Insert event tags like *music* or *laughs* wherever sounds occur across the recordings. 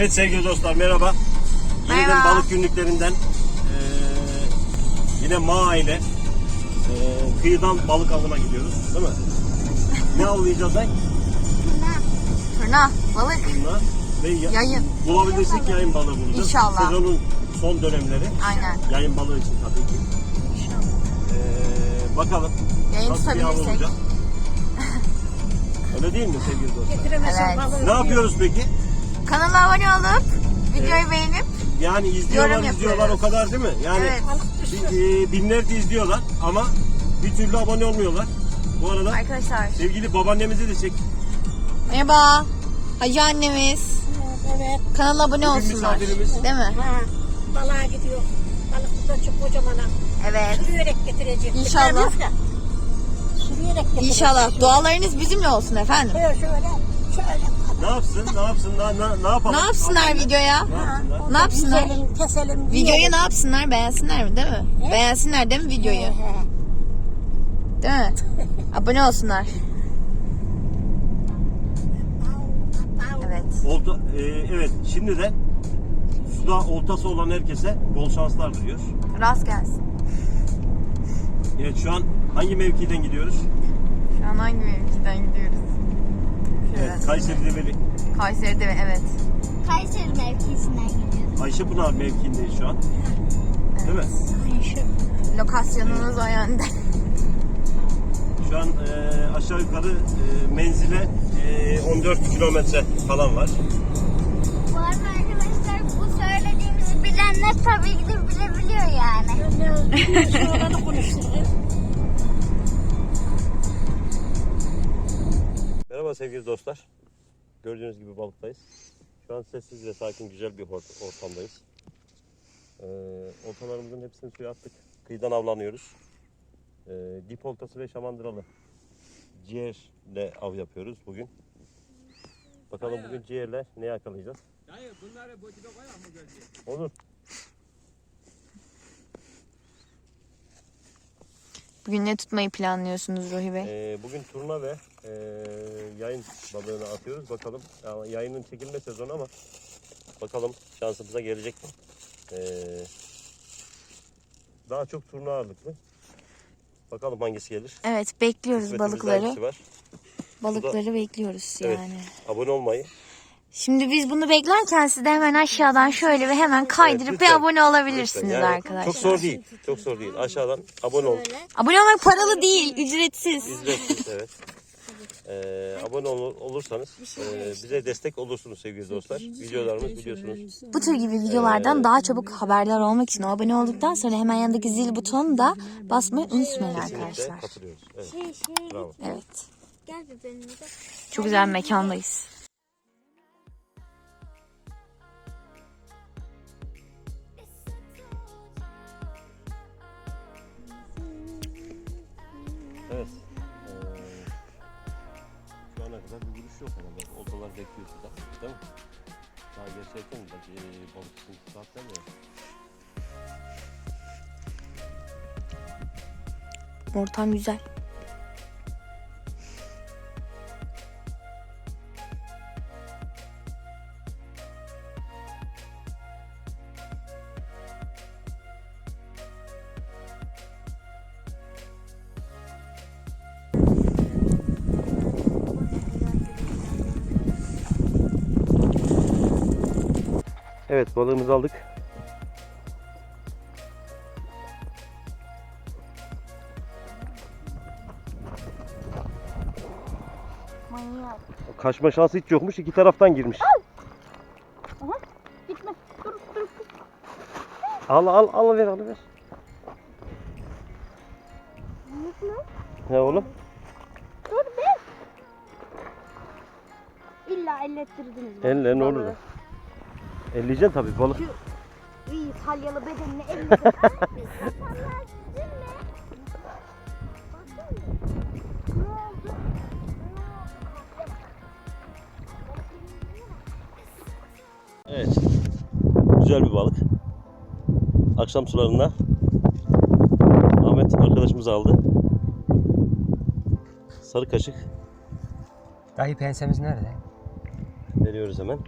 Evet sevgili dostlar merhaba. Yeniden Merhaba. balık günlüklerinden eee, yine Ma ile eee, kıyıdan balık avına gidiyoruz değil mi? ne avlayacağız lan? Turna, balık, Bunlar ve ya- yayın. bulabilirsek yayın balığı bulacağız. İnşallah. Sezonun son dönemleri Aynen. yayın balığı için tabii ki. Eee, bakalım Yayın nasıl bir av olacak. Öyle değil mi sevgili dostlar? Evet. Ne yapıyoruz peki? Kanala abone olup videoyu beğenip Yani izliyorlar Yorum izliyorlar o yapıyoruz. kadar değil mi? Yani Evet. bi- e, binlerce izliyorlar ama bir türlü abone olmuyorlar. Bu arada arkadaşlar. sevgili babaannemizi de çek. Merhaba. Hacı annemiz. Evet. Kanala abone Bugün olsunlar. misafirimiz. Değil mi? Ha, balığa gidiyor. Balık burada çok kocaman. ha. Evet. Sürüyerek getirecek. İnşallah. Da. Sürüyerek getirecek. İnşallah. Dualarınız bizimle olsun efendim. Şöyle şöyle. Şöyle. Ne yapsın? Ne yapsın? Ne, ne, ne yapalım? Ne yapsınlar videoya? Ne yapsınlar? Ne yapsınlar? Keselim, keselim. Videoyu ne yapsınlar? Beğensinler mi değil mi? He? Beğensinler değil mi videoyu? He, he. Değil mi? *laughs* Abone olsunlar. Evet. Olta, e, evet şimdi de suda oltası olan herkese bol şanslar diliyoruz. Rast gelsin. Evet şu an hangi mevkiden gidiyoruz? Şu an hangi mevkiden gidiyoruz? Evet, Kayseri Develi. Kayseri'de ve evet. Kayseri mevkisinden gidiyoruz. Ayşepınar mevkiindeyiz şu an. Değil mi? Lokasyonumuz o yönde. Şu an e, aşağı yukarı e, menzile e, 14 kilometre falan var. Bu arada arkadaşlar bu söylediğimizi bilenler tabii ki de bilebiliyor yani. Şuraları konuştuk. Merhaba sevgili dostlar. Gördüğünüz gibi balıktayız. Şu an sessiz ve sakin güzel bir or- ortamdayız. Ee, oltalarımızın hepsini suya attık. Kıyıdan avlanıyoruz. Ee, dip oltası ve şamandıralı ciğerle av yapıyoruz bugün. Bakalım bugün ciğerle ne yakalayacağız? Dayı bunları botine koyalım mı gölgeye? Olur. Bugün ne tutmayı planlıyorsunuz Ruhi Bey? Ee, bugün turna ve e, yayın balığını atıyoruz. Bakalım ya, yayının çekilme sezonu ama bakalım şansımıza gelecek mi? Ee, daha çok turna ağırlıklı. Bakalım hangisi gelir. Evet bekliyoruz Kısmetimizde balıkları. var. Balıkları bekliyoruz Evet. yani. Abone olmayı. Şimdi biz bunu beklerken siz de hemen aşağıdan şöyle ve hemen kaydırıp bir lütfen. abone olabilirsiniz Yani arkadaşlar. Çok zor değil. Çok zor değil. Aşağıdan abone ol. Abone olmak paralı değil, ücretsiz. İzlersiniz evet. Ee, abone ol- olursanız e, bize destek olursunuz sevgili dostlar. Videolarımız biliyorsunuz. Bu tür gibi videolardan daha çabuk haberdar olmak için abone olduktan sonra hemen yanındaki zil butonunu da basmayı unutmayın Kesinlikle arkadaşlar. katılıyoruz. Evet. Şey şey Bravo. Evet. gel bir benimle de. Çok güzel bir mekandayız. Evet. Vuruş yok herhalde. Oltalar bekliyor. Değil mi? Daha gerçekten belki e, balık saatler mi? Ortam güzel. Evet balığımızı aldık. Manyak. Kaçma şansı hiç yokmuş. iki taraftan girmiş. Gitme. Dur dur. Al al al ver al ver. Ne oğlum? Dur be. İlla ellettirdiniz. Elle ne olur Elleyeceksin tabii balık. İyi salyalı bedenini ellettirdiniz. Biz insanlar sizinle. Bakın. Ne oldu? Evet. Güzel bir balık. Akşam sularında Ahmet arkadaşımız aldı. Sarı kaşık Dayı pensemiz nerede? veriyoruz hemen.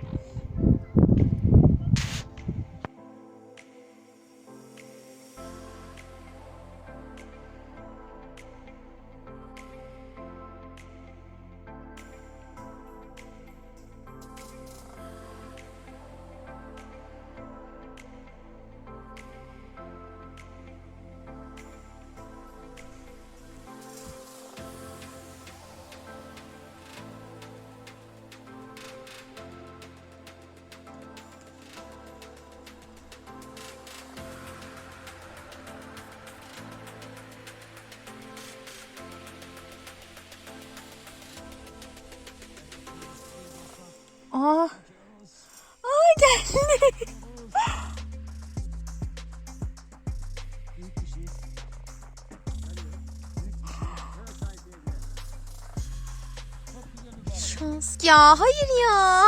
Aa. Aa geldi. Şans. Ya hayır ya.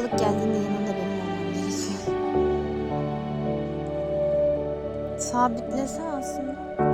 Balık geldiğinde yanında benim olmam gerekiyor. Sabitlese aslında.